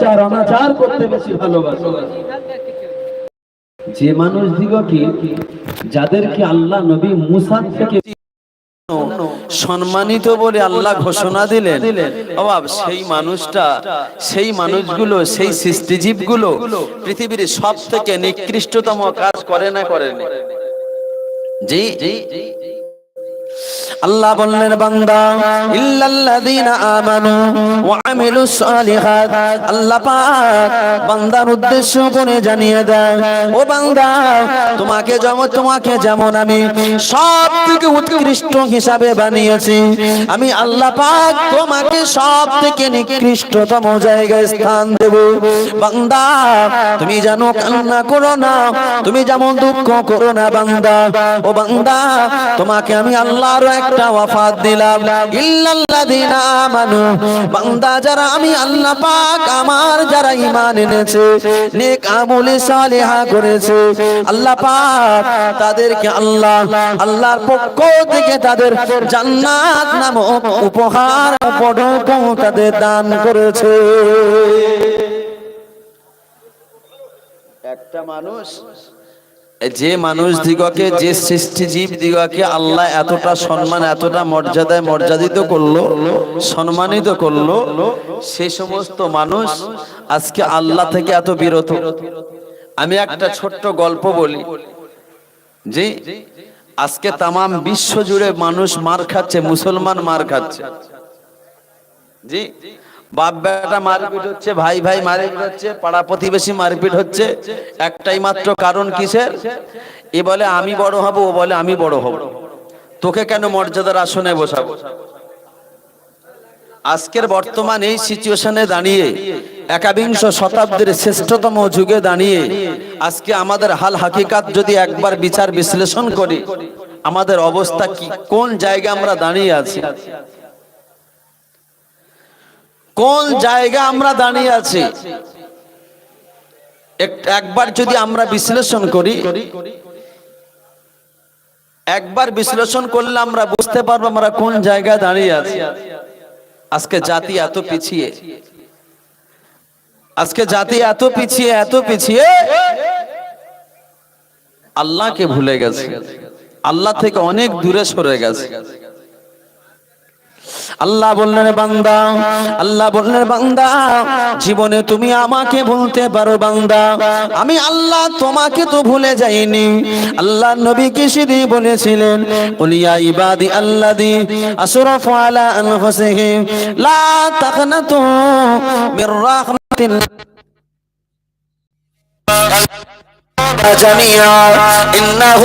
চার অনাচার করতে বেশি ভালোবাসে। যে মানুষ দিগকে যাদেরকে আল্লাহ নবী মুসার থেকে সম্মানিত বলে আল্লাহ ঘোষণা দিলেন, অবাব, সেই মানুষটা, সেই মানুষগুলো, সেই সৃষ্টিজীবগুলো পৃথিবীর সব থেকে নিকৃষ্টতম কাজ করে না করেন জি আল্লাহ বললেন, বান্দা, ইল্লাল্লাযীনা আমানু ওয়া আমিলুস সালিহাত। আল্লাহ পাক বান্দার উদ্দেশ্য করে জানিয়ে দেয় ও বান্দা, তোমাকে যেমন তোমাকে যেমন আমি সব থেকে উৎকৃষ্ট হিসাবে বানিয়েছি, আমি আল্লাহ পাক তোমাকে সব থেকে নিকৃষ্টতম জায়গায় স্থান দেব। বান্দা, তুমি জানো কান্না করো না, তুমি যেমন দুঃখ করো না, বান্দা। ও বান্দা, তোমাকে আমি আল্লাহর একটা ওয়াফাত দিলাম। ইল্লাল্লাযীনা আমানু, বান্দা যারা, আমি আল্লাহ পাক আমার যারা ঈমান এনেছে, নেক সালেহা করেছে, আল্লাহ পাক তাদেরকে আল্লাহ, আল্লাহর পক্ষ থেকে তাদের জান্নাত উপহার পদক তাদের দান করেছে। একটা মানুষ যে মানুষ দিগকে, যে সৃষ্টিজীব দিগকে আল্লাহ এতটা সম্মান, এতটা মর্যাদায় মর্যাদিত করল, সম্মানিত করল সেই সমস্ত মানুষ আজকে আল্লাহ থেকে এত বিরত। আমি একটা ছোট্ট গল্প বলি। জি, আজকে তামাম বিশ্ব জুড়ে মানুষ মার খাচ্ছে, মুসলমান মার খাচ্ছে। জি বাপ বেটা মারপিট হচ্ছে, ভাই ভাই মারপিট হচ্ছে, পাড়া প্রতিবেশী মারপিট হচ্ছে। একটাই মাত্র কারণ কিসের? এ বলে, আমি বড় হব, ও বলে, আমি বড় হব। তোকে কেন মর্যাদার আসনে বসাবো? আজকের বর্তমান এই সিচুয়েশনে দাঁড়িয়ে, একাবিংশ শতাব্দীর শ্রেষ্ঠতম যুগে দাঁড়িয়ে, আজকে আমাদের হাল হাকিকাত যদি একবার বিচার বিশ্লেষণ করি, আমাদের অবস্থা কি, কোন জায়গায় আমরা দাঁড়িয়ে আছি? কোন জায়গা আমরা দাঁড়িয়ে আছি? একবার যদি আমরা বিশ্লেষণ করি, একবার বিশ্লেষণ করলে আমরা বুঝতে পারব আমরা কোন জায়গায় দাঁড়িয়ে আছি। আজকে জাতি এত পিছিয়ে। আজকে জাতি এত পিছিয়ে এত পিছিয়ে। আল্লাহকে ভুলে গেছে। আল্লাহ থেকে অনেক দূরে সরে গেছে। আল্লাহ বললেন বান্দা আল্লাহ বললেন বান্দা জীবনে তুমি আমাকে ভুলতে পারো বান্দা আমি আল্লাহ তোমাকে তো ভুলে যাইনি আল্লাহ নবী কিসিদি বলেছিলেন উলিয়া ইবাদি আল্লাদি আসরাফু আলা আনফুসিহিম লা তাকনাতু মির রাহমাতিল্লাহ جميعا إنه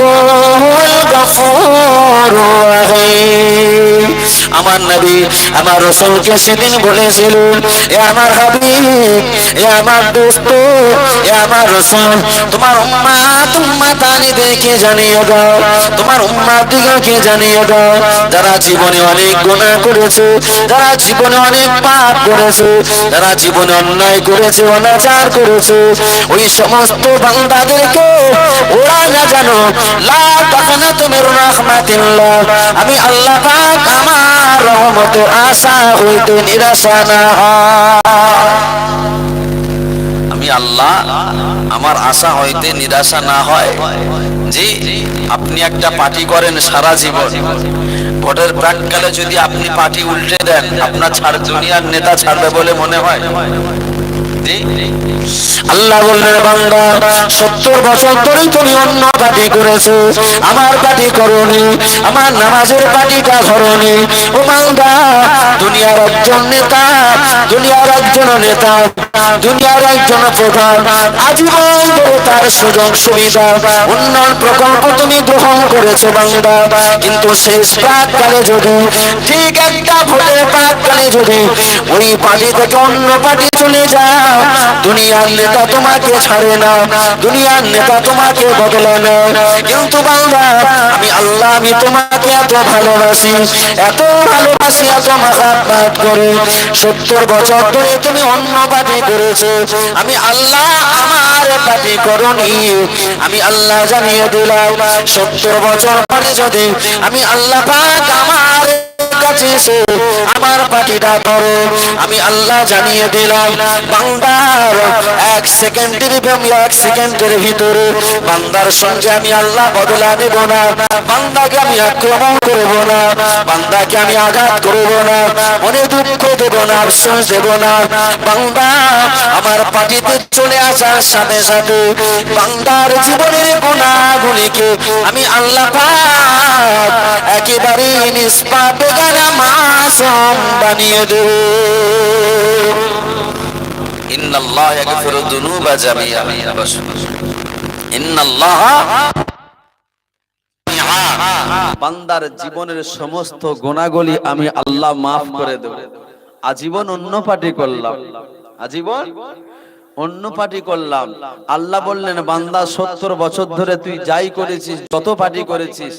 هو الغفور الرحيم আমার নবী আমার রসুলকে সেদিন বলেছিল এ আমার হাবিব, এ আমার দোস্ত, এ আমার রসুল, তোমার উম্মা তুম্মা তানিদেরকে জানিয়ে দাও, তোমার উম্মা দিগকে জানিয়ে দাও, যারা জীবনে অনেক গুনাহ করেছে, যারা জীবনে অনেক পাপ করেছে, যারা জীবনে অন্যায় করেছে, অনাচার করেছে, ওই সমস্ত বান্দাদেরকে ওরা না জানো লা তাকানা তুমি রাহমাতিল্লাহ, আমি আল্লাহ পাক আমার রহমতের আশা নিরাশা না আমি আল্লাহ, আমার আশা হইতে নিরাশা না হয়। জি, আপনি একটা পার্টি করেন সারা জীবন। ভোটের প্রাককালে যদি আপনি পার্টি উল্টে দেন, আপনার ছাড় দুনিয়ার নেতা ছাড়বে বলে মনে হয়। আল্লাহ বললেন বান্দা, সত্তর বছর ধরে তুমি অন্য পাটি করেছ। আমার পাটি করনি, আমার নামাজের পাটিটা ধরনি। ও বান্দা, দুনিয়ার একজন নেতা, দুনিয়ার একজন নেতা দুনিয়ার একজন প্রধান। আজীবন তার সুযোগ সুবিধা। উন্নয়ন প্রকল্প তুমি গ্রহণ করেছ বান্দা কিন্তু শেষ প্রাককালে যদি, ঠিক একটা ভোটের প্রাককালে যদি ওই পার্টি থেকে অন্য পার্টি চলে যাও দুনিয়ার নেতা তোমাকে ছাড়ে না, দুনিয়ার নেতা তোমাকে বদলে না। কিন্তু বাংলা, আমি আল্লাহ, আমি তোমাকে এত ভালোবাসি এত ভালোবাসি, এত মাহাত্মাত করে। সত্তর বছর ধরে তুমি অন্য পার্টি করেছ। আমি আল্লাহ আমার পাপি করনি। আমি আল্লাহ জানিয়ে দিলাম, সত্তর বছর পরে যদি আমি আল্লাহ আমার কাছে এসে, আমার পাটিটা ধরো। আমি আল্লাহ জানিয়ে দিলাম, বান্দার এক সেকেন্ডের এক সেকেন্ডের ভিতরে। বান্দার সঙ্গে আমি আল্লাহ বদলা নেব না, বান্দাকে আমি আক্রমণ করব না, বান্দাকে আমি আঘাত করব না, মনে দুঃখ দেব না, আফসোস দেব না। বান্দা, আমার পাটিতে চলে আসার সাথে সাথে বান্দার জীবনের গুণাগুলিকে আমি আল্লাহ একেবারে নিষ্পাপ বান্দার জীবনের সমস্ত গোনাগুলি আমি আল্লাহ মাফ করে দেব। আজীবন অন্য পার্টি করলাম। আজীবন অন্য পার্টি করলাম। আল্লাহ বললেন, বান্দা, সত্তর বছর ধরে তুই যাই করেছিস, যত পার্টি করেছিস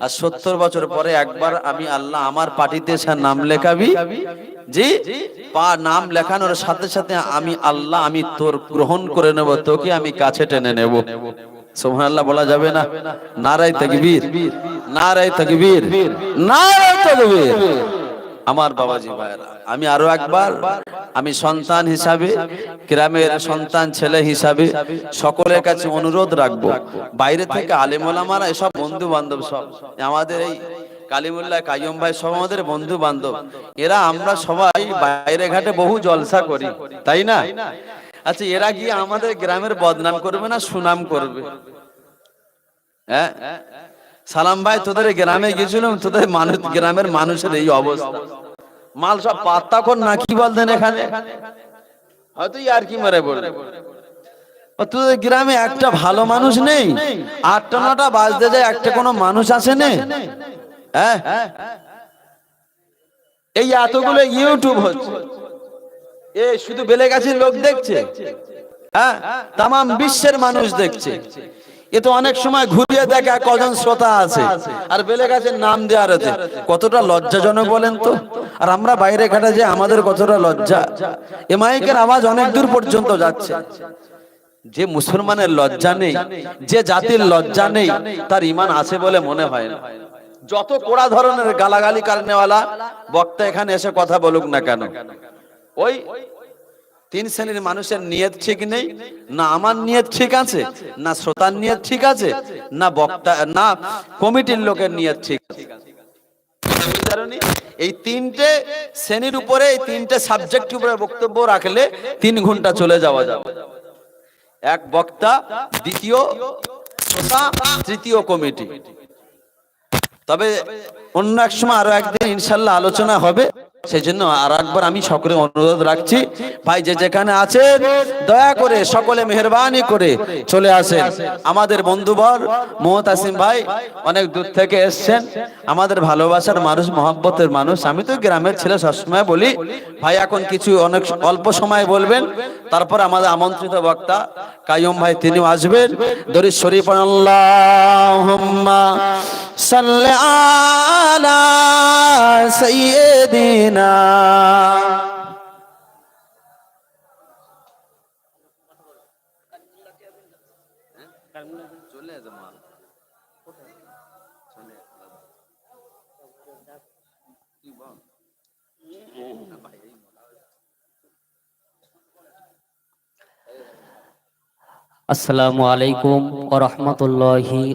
আর সত্তর বছর পরে একবার আমি আল্লাহ আমার পার্টিতে সে নাম লেখাবি? জি? পা নাম লেখানোর সাথে সাথে আমি আল্লাহ, আমি তোর গ্রহণ করে নেব, তোকে আমি কাছে টেনে নেব। বলা যাবে না? নারাই তকবীর নারাই তকবীর নারাই তকবীর। আমার বাবাজি ভাইরা আমি আরও একবার, আমি সন্তান হিসাবে, গ্রামের সন্তান ছেলে হিসাবে সকলের কাছে অনুরোধ রাখব। বাইরে থেকে আলেমোলামারা এসব বন্ধু বান্ধব সব, আমাদের এই কালিমুল্লাহ কাইয়ম ভাই সব আমাদের বন্ধু বান্ধব এরা আমরা সবাই বাইরে ঘাটে বহু জলসা করি, তাই না? আচ্ছা এরা গিয়ে আমাদের গ্রামের বদনাম করবে না সুনাম করবে? হ্যাঁ? সালাম ভাই, তোদের গ্রামে গেছিলাম, তোদের মানুষ, গ্রামের মানুষের এই অবস্থা। মাল সব পাত্তা কর না কি বলতেন এখানে? হয়তো আর কি মেরে বলবে তোদের গ্রামে একটা ভালো মানুষ নেই। আটটা নটা বাজতে যায় একটা কোনো মানুষ আসে নে হ্যাঁ? এই এতগুলো ইউটিউব হচ্ছে। এ শুধু বেলে গাছের লোক দেখছে? হ্যাঁ? তাম বিশ্বের মানুষ দেখছে। এ তো অনেক সময় ঘুরিয়ে দেখে কজন শ্রোতা আছে। আর বেলে গাছের নাম দেওয়ার আছে। কতটা লজ্জাজনক বলেন তো? আর আমরা বাইরে ঘাটে যে আমাদের কতটা লজ্জা। এ মাইকের আওয়াজ অনেক দূর পর্যন্ত যাচ্ছে। যে মুসলমানের লজ্জা নেই, যে জাতির লজ্জা নেই, তার ইমান আছে বলে মনে হয় না। যত কোড়া ধরনের গালাগালি কারণেওয়ালা বক্তা এখানে এসে কথা বলুক না কেন? ওই তিন শ্রেণির মানুষের নিয়ত ঠিক নেই, না আমার নিয়ত ঠিক আছে, না শ্রোতার নিয়ত ঠিক আছে, না বক্তা, না কমিটির লোকের নিয়ত ঠিক আছে। এই তিনটে শ্রেণির উপরে, এই তিনটে সাবজেক্ট উপরে বক্তব্য রাখলে তিন ঘণ্টা চলে যাওয়া যাবে। এক বক্তা, দ্বিতীয় তৃতীয় কমিটি। তবে অন্য এক সময় আরও একদিন ইনশাল্লাহ আলোচনা হবে। সেই জন্য আর একবার আমি সকলে অনুরোধ রাখছি, ভাই যে যেখানে আছেন, দয়া করে সকলে মেহরবানি করে চলে আসেন। আমাদের বন্ধুবর মোহতাসিম ভাই অনেক দূর থেকে এসছেন। আমাদের ভালোবাসার মানুষ, মহব্বতের মানুষ। আমি তো গ্রামের ছেলে সবসময় বলি, ভাই এখন কিছু অনেক অল্প সময় বলবেন, তারপর আমাদের আমন্ত্রিত বক্তা কাইয়ুম ভাই, তিনিও আসবেন। দরিদ শরীফ আল্লাহুম্মা সাল্লি আলা সাইয়্যিদিনা আসসালামু আলাইকুম ও রহমতুল্লাহি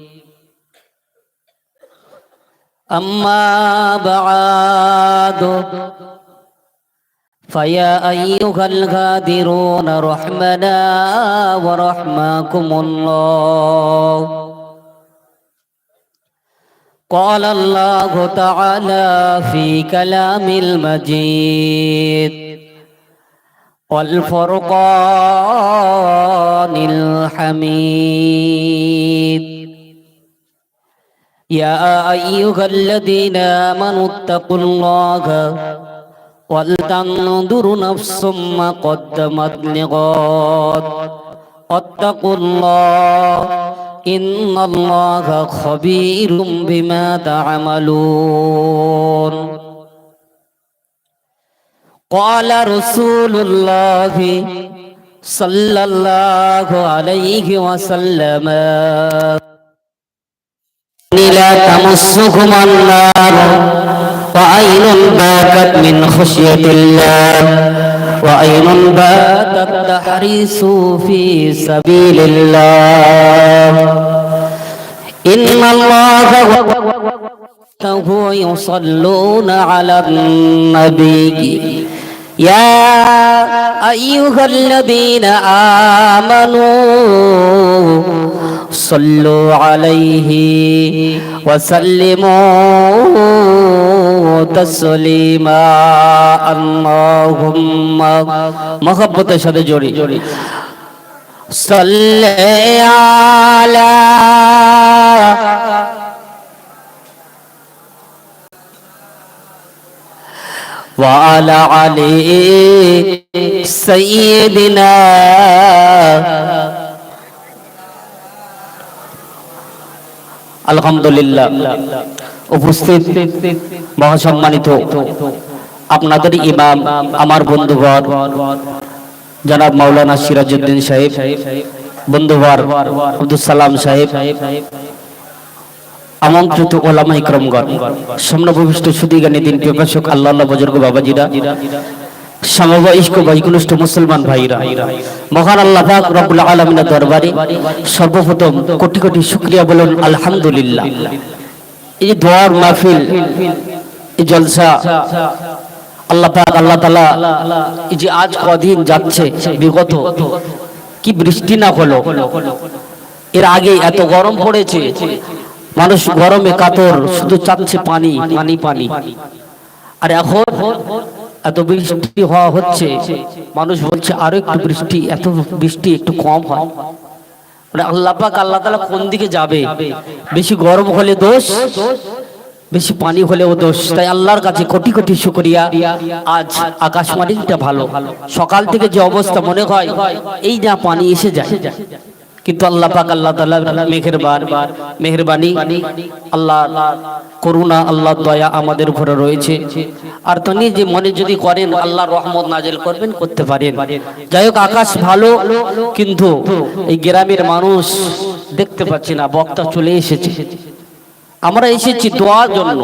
أما بعد فيا أيها الغادرون رحمنا ورحمكم الله. قال الله تعالى في كلام المجيد والفرقان الحميد. يا أيها الذين آمنوا اتقوا الله ولتنظر نفس ما قدمت لغد واتقوا الله إن الله خبير بما تعملون قال رسول الله صلى الله عليه وسلم لا تمسكم النار. وعين باتت من خشية الله. وعين باتت تحرس في سبيل الله. إن الله وملائكته يصلون على النبي. يا أيها الذين آمنوا صلوا عليه وسلموا تسليما اللهم محبت সাথে জোরে صل على وعلى علي سيدنا আলহামদুলিল্লাহ। উপস্থিত মহাসম্মানিত আপনাদের ইমাম, আমার বন্ধুবর, জনাব মাওলানা সিরাজউদ্দিন সাহেব, বন্ধুবর আব্দুল সালাম সাহেব, আমন্ত্রিত ওলামা দিন প্রকাশক আল্লাহ বজর্গ বাবাজিরা সমবয়স্ক বৈকুনিষ্ঠ মুসলমান ভাইরা, মহান আল্লাহ পাক রব্বুল আলামিনের দরবারে সর্বপ্রথম কোটি কোটি শুকরিয়া বলুন, আলহামদুলিল্লাহ। এই দোয়ার মাহফিল, এই জলসা, আল্লাহ পাক, আল্লাহ তাআলা এই যে আজ কদিন যাচ্ছে, বিগত, কি বৃষ্টি না হলো? এর আগে এত গরম পড়েছে, মানুষ গরমে কাতর, শুধু চাচ্ছে পানি পানি পানি। আর এখন এত বৃষ্টি হওয়া হচ্ছে, মানুষ বলছে, আরও একটু বৃষ্টি, এত বৃষ্টি একটু কম হয়। মানে আল্লাহ আল্লাহ তাআলা কোন দিকে যাবে? বেশি গরম হলে দোষ, বেশি পানি হলেও দোষ। তাই আল্লাহর কাছে কোটি কোটি শুকরিয়া। আজ আকাশবাণীটা ভালো। সকাল থেকে যে অবস্থা মনে হয়, এই না পানি এসে যায়। কিন্তু আল্লাহ পাক আল্লাহ তাআলা মেহেরবান, মেহেরবানি আল্লাহ করুণা আল্লাহ দয়া আমাদের উপরে রয়েছে। আর তিনি যে মনে যদি করেন আল্লাহ রহমত নাজেল করবেন, করতে পারেন। যাই হোক, আকাশ ভালো, কিন্তু এই গ্রামের মানুষ দেখতে পাচ্ছি না, বক্তা চলে এসেছে। আমরা এসেছি দোয়ার জন্য।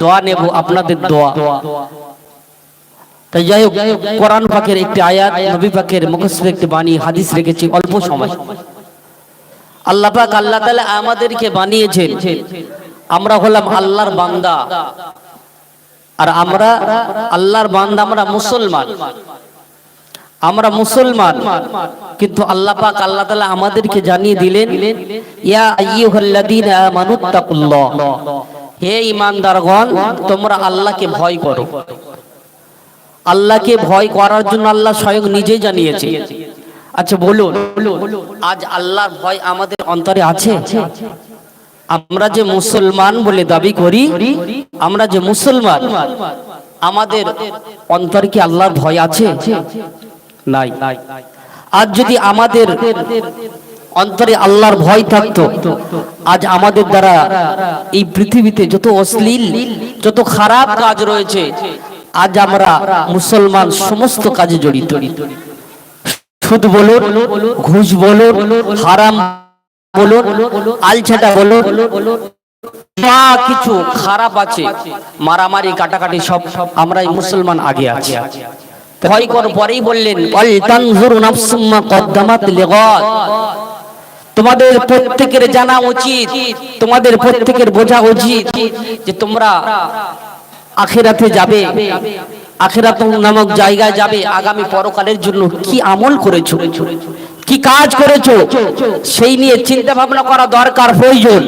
দোয়া নেব আপনাদের দোয়া। তাই যাই হোক, কোরআন পাকের একটি আয়াত, নবী পাকের মুখস্থ একটি বাণী, হাদিস রেখেছি অল্প সময়। আল্লাহ পাক আল্লাহ তাআলা আমাদেরকে বানিয়েছেন। আমরা হলাম আল্লাহর বান্দা। আর আমরা আল্লাহর বান্দা, আমরা মুসলমান। আমরা মুসলমান। কিন্তু আল্লাহ পাক আল্লাহ তাআলা আমাদেরকে জানিয়ে দিলেন, ইয়া আইয়ুহাল্লাযীনা হে ইমানদারগণ তোমরা আল্লাহকে ভয় করো। আল্লাহকে ভয় করার জন্য আল্লাহ স্বয়ং নিজেই জানিয়েছে আচ্ছা বলুন। আজ আল্লাহর ভয় আমাদের অন্তরে আছে? আমরা যে মুসলমান বলে দাবি করি, আমরা যে মুসলমান, আমাদের অন্তরে কি আল্লাহর ভয় আছে? নাই। আজ যদি আমাদের অন্তরে আল্লাহর ভয় থাকতো, আজ আমাদের দ্বারা এই পৃথিবীতে যত অশ্লীল, যত খারাপ কাজ রয়েছে, আজ আমরা মুসলমান সমস্ত কাজে জড়িত। সুদ বলুন, ঘুষ বলুন, হারাম বলুন, আলছেটা বলুন, যা কিছু খারাপ আছে, মারামারি, কাটাকাটি সব আমরা এই মুসলমান আগে আছি। ভয় কর, পরেই বললেন তোমাদের প্রত্যেকের জানা উচিত, তোমাদের প্রত্যেকের বোঝা উচিত যে তোমরা আখেরাতে যাবে। আখেরাত নামক জায়গায় যাবে আগামী পরকালের জন্য কি আমল করেছ? কি কাজ করেছ? সেই নিয়ে চিন্তা ভাবনা করা দরকার, প্রয়োজন।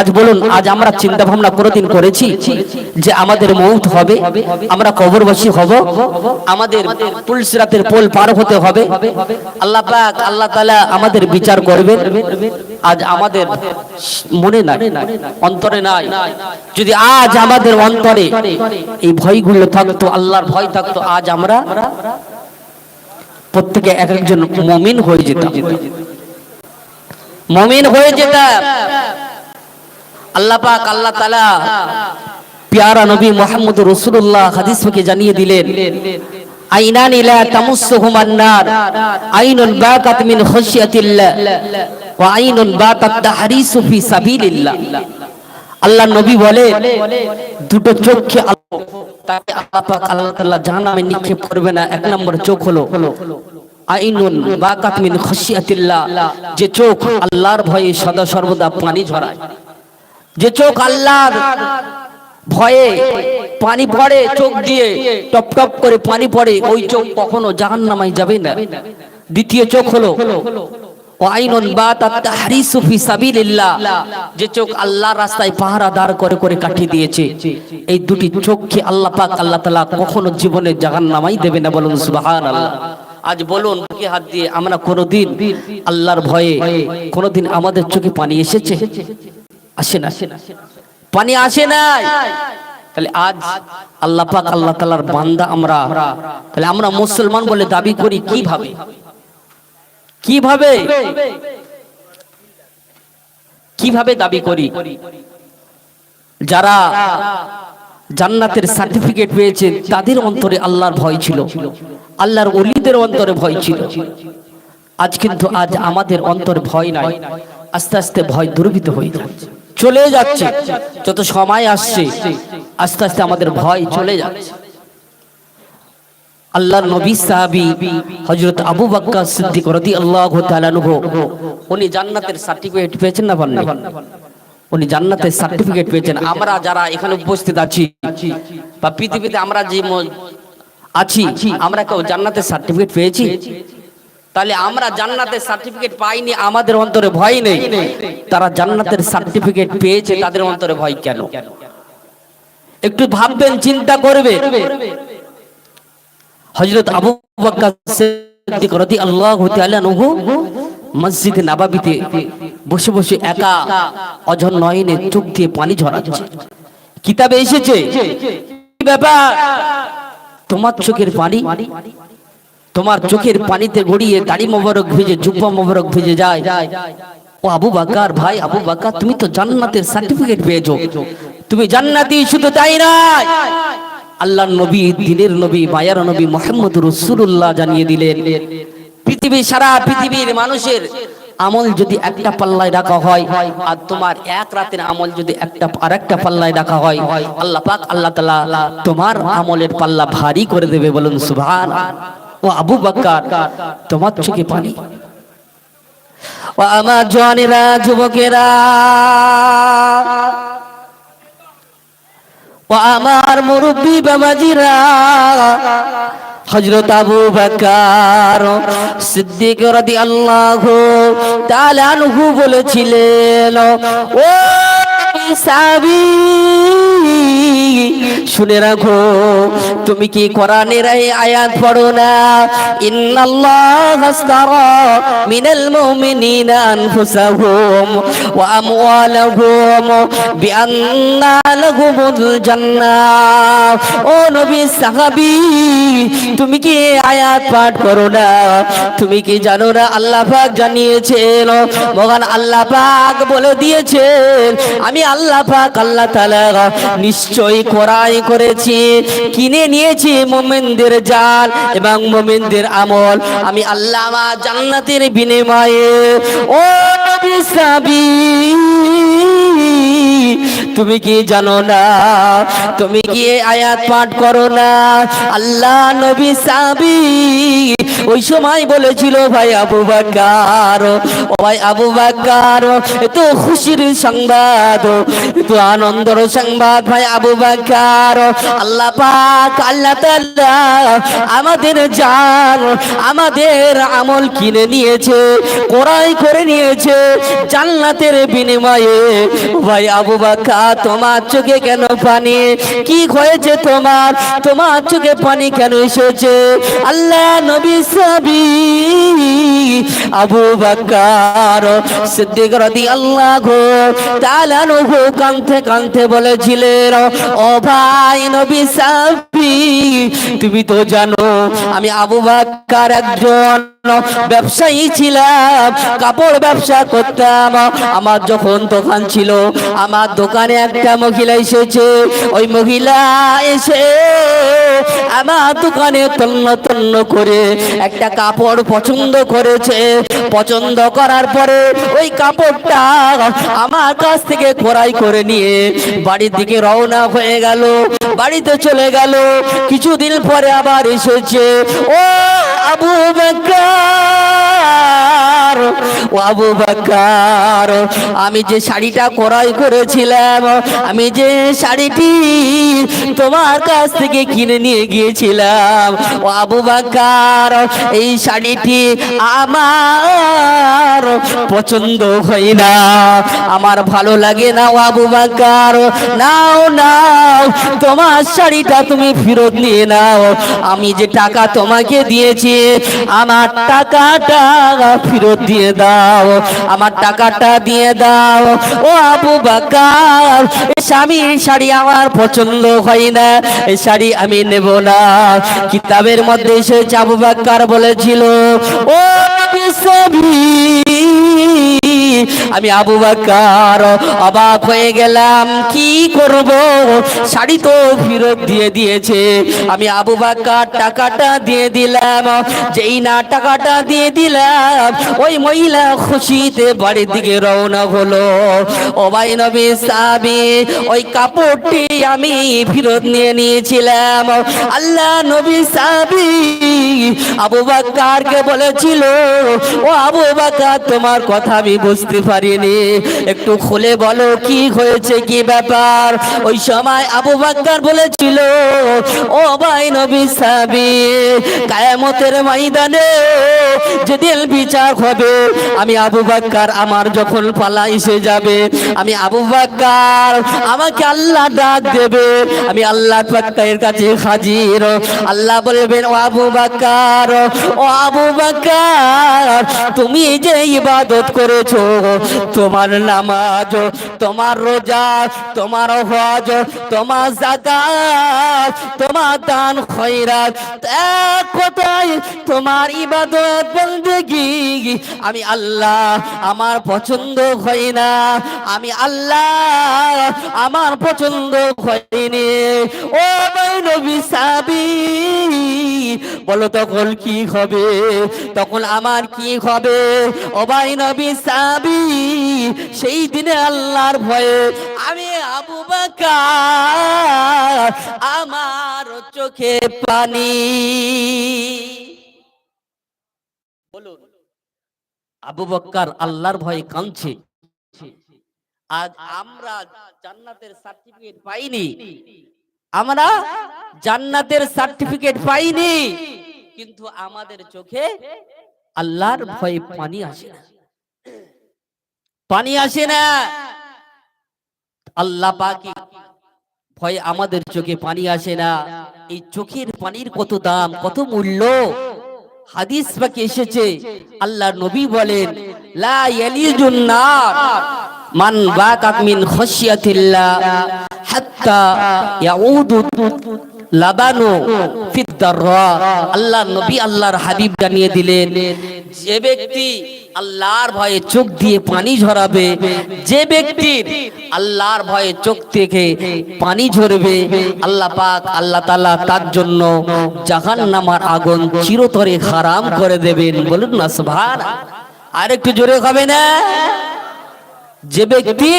আজ বলুন, আজ আমরা চিন্তা ভাবনা কোনোদিন করেছি যে আমাদের মৌত হবে, আমরা কবরবাসী হব, আমাদের পুলসিরাতের পোল পার হতে হবে। আল্লাহ পাক, আল্লাহ তাআলা আমাদের বিচার করবেন। আজ আমাদের মনে নাই, অন্তরে নাই। যদি আজ আমাদের অন্তরে এই ভয়গুলো থাকতো, আল্লাহর ভয় থাকতো, আজ আমরা প্রত্যেকে এক একজন মমিন হয়ে যেতাম। মমিন হয়ে যেতাম। আল্লাহ পাক আল্লাহ তাআলা পিয়ারা নবী মোহাম্মদ রসুল্লাহ হাদিস জানিয়ে দিলেন আইনানি লা তামুসসুহুমান নার আইনুন বাকাত মিন খাশিয়াতিল্লাহ ওয়া আইনুন বাকাত তাহরিসু ফি সাবিলিল্লাহ। আল্লাহ নবী বলে দুটো চোখে তাকে আল্লাহ পাক আল্লাহ তাআলা জাহান্নামে নিক্ষেপ করবে না এক নম্বর চোখ হলো আইনুন বাকাত মিন যে চোখ আল্লাহর ভয়ে সদা সর্বদা পানি ঝরায় যে চোখ আল্লাহর ভয়ে পানি পড়ে চোখ দিয়ে টপ টপ করে পানি পড়ে ওই চোখ কখনো জাহান্নামায় যাবে না দ্বিতীয় চোখ হলো যে চোখ আল্লাহর রাস্তায় পাহারা দাঁড় করে করে কাটিয়ে দিয়েছে। এই দুটি চোখকে আল্লাহ পাক আল্লাহ তাআলা কখনো জীবনে জাহান্নামাই দেবে না বলুন সুবহানাল্লাহ। আজ বলুন হাত দিয়ে আমরা কোনোদিন আল্লাহর ভয়ে, কোনোদিন আমাদের চোখে পানি এসেছে? আসে না। পানি আসে না তাহলে আজ আল্লাহ পাক আল্লাহ তাআলার বান্দা আমরা, তাহলে আমরা মুসলমান বলে দাবি করি কীভাবে? কীভাবে? কীভাবে দাবি করি? যারা জান্নাতের সার্টিফিকেট পেয়েছে তাদের অন্তরে আল্লাহর ভয় ছিল। আল্লাহর অলিদের অন্তরে ভয় ছিল। আজ কিন্তু আজ আমাদের অন্তরে ভয় নাই। আস্তে আস্তে ভয় দুর্বৃত হয়ে যাচ্ছে। চলে যাচ্ছে। যত সময় আসছে, আস্তে আস্তে আমাদের ভয় চলে যাচ্ছে। আল্লাহর নবী সাহাবী হযরত আবু বকর সিদ্দিক রাদিয়াল্লাহু তাআলা আনহু, উনি জান্নাতের সার্টিফিকেট পেয়েছেন না পাননি? উনি জান্নাতের সার্টিফিকেট পেয়েছেন। আমরা যারা এখানে উপস্থিত আছি বা পৃথিবীতে আমরা যে আছি, আমরা কেউ জান্নাতের সার্টিফিকেট পেয়েছি? তাহলে আমরা জান্নাতের সার্টিফিকেট পাইনি, আমাদের অন্তরে ভয় নেই। তারা জান্নাতের সার্টিফিকেট পেয়েছে, তাদের অন্তরে ভয় কেন? একটু ভাববেন, চিন্তা করবে। হযরত আবু রাদিয়াল্লাহু মসজিদ নববীতে বসে বসে একা অঝর নয়নে চোখ দিয়ে পানি ঝরাচ্ছে। কিতাবে এসেছে ব্যাপার? তোমার চোখের পানি? তোমার চোখের পানিতে গড়িয়ে দাড়ি মোবারক ভিজে, জুব্বা মোবারক ভিজে যায়। ও আবু বাকার, ভাই আবু বাকার, তুমি তো জান্নাতের সার্টিফিকেট পেয়েছ। তুমি জান্নাতি, শুধু তাই না আল্লাহ নবী, দিনের নবী, মায়ার নবী মোহাম্মদ রসুল্লাহ জানিয়ে দিলেন পৃথিবী সারা পৃথিবীর মানুষের আমল যদি একটা পাল্লায় রাখা হয়, আর তোমার এক রাতের আমল যদি একটা আর একটা পাল্লায় রাখা হয়, আল্লাহ পাক আল্লাহ তাআলা তোমার আমলের পাল্লা ভারী করে দেবে বলুন, সুবহান। ও আবু বকর, তোমার চোখে পানি। ও আমার জওয়ানেরা যুবকেরা আমার মুরব্বী বাবাজিরা হজরত আবু বাকার সিদ্দিক রাদি আল্লাহ তালানহু বলেছিলেন ও শুনে রাখো, তুমি কি কোরআনের আয়াত পড়ো না? ইন্নাল্লাহ আস্তারা মিনাল মুমিনিনা আনফুসাহুম ওয়া আমওয়ালাহুম বিআন্না লাহুমুল জান্নাহ ও নবী সাহাবী, তুমি কি আয়াত পাঠ করো না? তুমি কি জানো না আল্লাহ পাক জানিয়েছেন, মহান আল্লাহ পাক বলে দিয়েছেন, আমি আল্লাহ পাক আল্লাহ তাআলা নিশ্চয়ই কোরআন করেছি, কিনে নিয়েছি মোমেনদের জাল এবং মোমেনদের আমল। আমি আল্লাহ আমার জান্নাতের বিনিময়ে, ও নবী সাবি, তুমি কি জানো না? তুমি কি আয়াত পাঠ করো না? আল্লাহ নবী সাবি ওই সময় বলেছিল, ভাই আবু বাক্কার, ও ভাই আবু বাক্কার এত খুশির সংবাদ এত আনন্দের সংবাদ, ভাই আবু বাক্কার, আল্লাহ পাক, আল্লাহ তাআলা আমাদের জান, আমাদের আমল কিনে নিয়েছে কোরাই করে নিয়েছে, জান্নাতের বিনিময়ে ভাই আবু বাক্কার, তোমার চোখে কেন পানি? কি হয়েছে তোমার? তোমার চোখে পানি কেন এসেছে? আল্লাহ নবী আবু বাক্কার সিদ্দিক রাদিয়াল্লাহু তাআলা নহু কান্থে কাঁথে বলেছিলেন, ও ভাই নবী সাবি, তুমি তো জানো আমি আবু বাক্কার একজন ব্যবসায়ী ছিলাম, কাপড় ব্যবসা করতাম। আমার যখন দোকান ছিল, আমার দোকানে একটা মহিলা এসেছে। ওই মহিলা এসে আমার দোকানে তন্ন তন্ন করে একটা কাপড় পছন্দ করেছে। পছন্দ করার পরে ওই কাপড়টা আমার কাছ থেকে ক্রয় করে নিয়ে বাড়ির দিকে রওনা হয়ে গেল। বাড়িতে চলে গেল। কিছুদিন পরে আবার এসেছে। ও আবু বাক্কার ও আবু আমি যে শাড়িটা ক্রয় করেছিলাম, আমি যে শাড়িটি তোমার কাছ থেকে কিনে নিয়ে গিয়েছিলাম আবু বাক্কার এই শাড়িটি আমার পছন্দ হয় না, আমার ভালো লাগে না, ও আবু বাক্কার নাও নাও, তোমার শাড়িটা তুমি ফেরত নিয়ে নাও, আমি যে টাকা তোমাকে দিয়েছি, আমার টাকাটা ফেরত দিয়ে দাও, আমার টাকাটা দিয়ে দাও। ও আবু বাকার এই স্বামী শাড়ি আমার পছন্দ হয় না, এই শাড়ি আমি নেব না। কিতাবের মধ্যে এসে আবু বাক্কার বলেছিল, ও বিশ্ববি আমি আবু বাক্কার অবাক হয়ে গেলাম, কি করব? শাড়ি তো ফেরত দিয়ে দিয়েছে। আমি আবু বাক্কার টাকাটা দিয়ে দিলাম, যেই না টাকাটা দিয়ে দিলাম, ওই মহিলা খুশিতে বাড়ির দিকে রওনা হলো। ও ভাই নবী সাবি ওই কাপড়টি আমি ফেরত নিয়ে নিয়েছিলাম। আল্লাহ নবী সাবি আবু বাক্কারকে বলেছিল, ও আবু বাক্কার তোমার কথা আমি বুঝতে পারিনি। একটু খুলে বলো, কি হয়েছে, কি ব্যাপার? ওই সময় আবু বাক্কার বলেছিল, ও ভাই নবী সাবি, কায়ামতের ময়দানে যেদিন বিচার হবে, আমি আবু বাক্কার আমার যখন পালা এসে যাবে, আমি আবু বাক্কার আমাকে আল্লাহ ডাক দেবে, আমি আল্লাহ পাকের কাছে হাজির। আল্লাহ বলবেন, ও আবু বাক্কার, ও আবু বাক্কার, তুমি যে ইবাদত করেছ তোমার নামাজ, তোমার রোজা, তোমার হজ, তোমার জাকাত তোমার দান খয়রাত কথায় তোমার ইবাদত বন্দেগি। আমি আল্লাহ, আমার পছন্দ হয় না। আমি আল্লাহ, আমার পছন্দ হয়নি ও নবী সাবি, বলো তখন কি হবে? তখন আমার কি হবে? ও ভাই নবী সাবি সেই দিনে আল্লাহর ভয়ে আমি আবু আমার চোখে পানি। বলুন, আবু বক্কার আল্লাহর ভয়ে কাঁদছে। আজ আমরা জান্নাতের সার্টিফিকেট পাইনি। আমরা জান্নাতের সার্টিফিকেট পাইনি। কিন্তু আমাদের চোখে আল্লাহর ভয়ে পানি আসে না। পানি আসে না। আল্লাহ পাকি ভয়ে আমাদের চোখে পানি আসে না। এই চোখের পানির কত দাম, কত মূল্য? হাদিস পাকে এসেছে আল্লাহ নবী বলেন মান আল্লাহ নবী আল্লাহর হাবিব জানিয়ে দিলেন যে ব্যক্তি আল্লাহর ভয়ে চোখ দিয়ে পানি ঝরাবে, যে ব্যক্তির আল্লাহর ভয়ে চোখ থেকে পানি ঝরবে, আল্লাহ পাক আল্লাহ তাআলা তার জন্য জাহান্নামার আগুন চিরতরে হারাম করে দেবেন। বলুন না সুবহান আর একটু জোরে হবে না? যে ব্যক্তি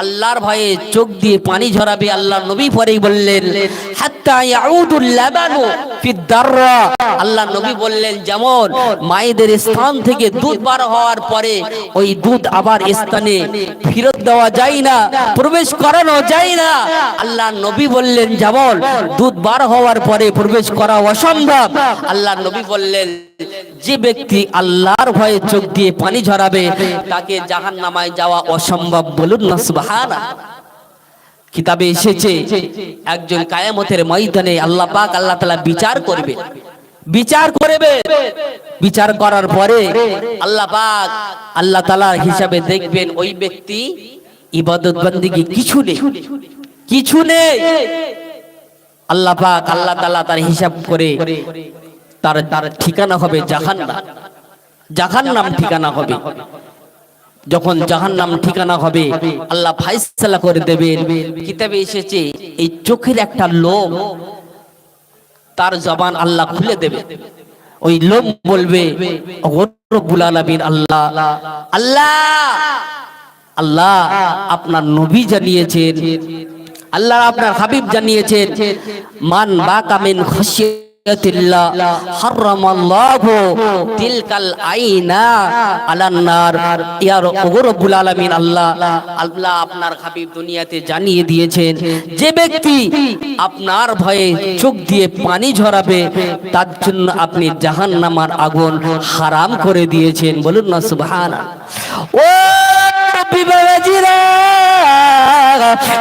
আল্লাহর ভয়ে চোখ দিয়ে পানি ঝরাবে আল্লাহ নবী পরেই বললেন আল্লাহ নবী বললেন, যেমন মায়েদের স্থান থেকে দুধ বার হওয়ার পরে ওই দুধ আবার স্থানে ফেরত দেওয়া যায় না, প্রবেশ করানো যায় না। আল্লাহ নবী বললেন, যেমন দুধ বার হওয়ার পরে প্রবেশ করা অসম্ভব। আল্লাহ নবী বললেন, যে ব্যক্তি আল্লাহর ভয়ে চোখ দিয়ে পানি ঝরাবে, তাকে জাহান নামায় যাওয়া অসম্ভব বলুন না সুবহানা কিতাবে এসেছে, একজন কায়ামতের ময়দানে আল্লাহ পাক আল্লাহ তাআলা বিচার করবে। বিচার করবে। বিচার করার পরে আল্লাহ পাক আল্লাহ তাআলার হিসাবে দেখবেন ওই ব্যক্তি ইবাদত বন্দিগি কিছু নেই। কিছু নেই। আল্লাহ পাক আল্লাহ তাআলা তার হিসাব করে তার তার ঠিকানা হবে জাহান্নাম। জাহান্নাম ঠিকানা হবে। যখন জাহান্নাম ঠিকানা হবে, আল্লাহ ফাইসালা করে দেবেন। কিতাবে এসেছে, এই চোখের একটা লোম, তার জবান আল্লাহ খুলে দেবে। ওই লোম বলবে "ও রব্বুল আলামিন, আল্লাহ আল্লাহ আল্লাহ আপনার নবী জানিয়েছেন, আল্লাহ আপনার হাবিব জানিয়েছেন, মান বাকামিন খসিয়াতিল্লাহ হারামাল্লাহু দুনিয়াতে জানিয়ে দিয়েছেন, যে ব্যক্তি আপনার ভয়ে চোখ দিয়ে পানি ঝরাবে, তার জন্য আপনি জাহান্নামার আগুন হারাম করে দিয়েছেন। বলুন না সুবহানাল্লাহ। ও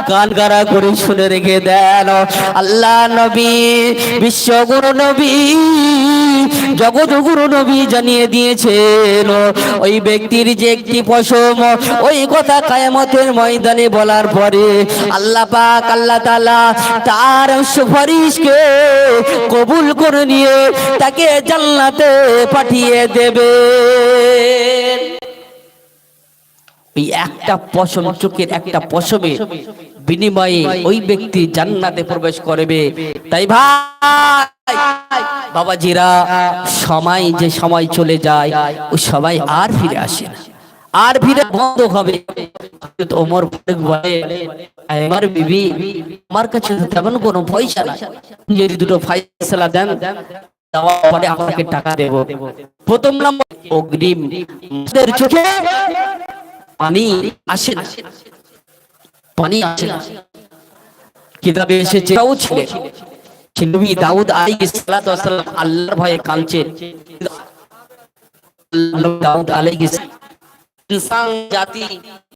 কান গারা করে শুনে রেখে দেন। আল্লাহ নবী, বিশ্বগুরু নবী, জগৎগুরু নবী জানিয়ে দিয়েছেন, ওই ব্যক্তির যে একটি পশম, ওই কথা কায়ামতের ময়দানে বলার পরে আল্লাহ পাক, আল্লাহ তাআলা তার সুপারিশকে কবুল করে নিয়ে তাকে জান্নাতে পাঠিয়ে দেবে এই একটা পশম চোখের একটা পশমে বিনিময়ে ওই ব্যক্তি জান্নাতে প্রবেশ করবে। তাই ভাই, বাবাজিরা, সময় যে সময় চলে যায় ও সবাই আর ফিরে আসে না। আর ফিরে বন্ধ হবে। আমার বিবি, আমার কাছে তেমন কোনো পয়সা নাই। যদি দুটো ফয়সালা দেন পরে আপনাকে টাকা দেব। প্রথম নম্বর, অগ্রিম। চোখে পানি আসে না। পানি আসে না। কিতাবে এসেছে তাও ছিলেন নবী দাউদ আলাইহিস সালাতু ওয়াস সালাম আল্লাহর ভয়ে কাঁদছেন। দাউদ আলাইহিস ইনসান জাতি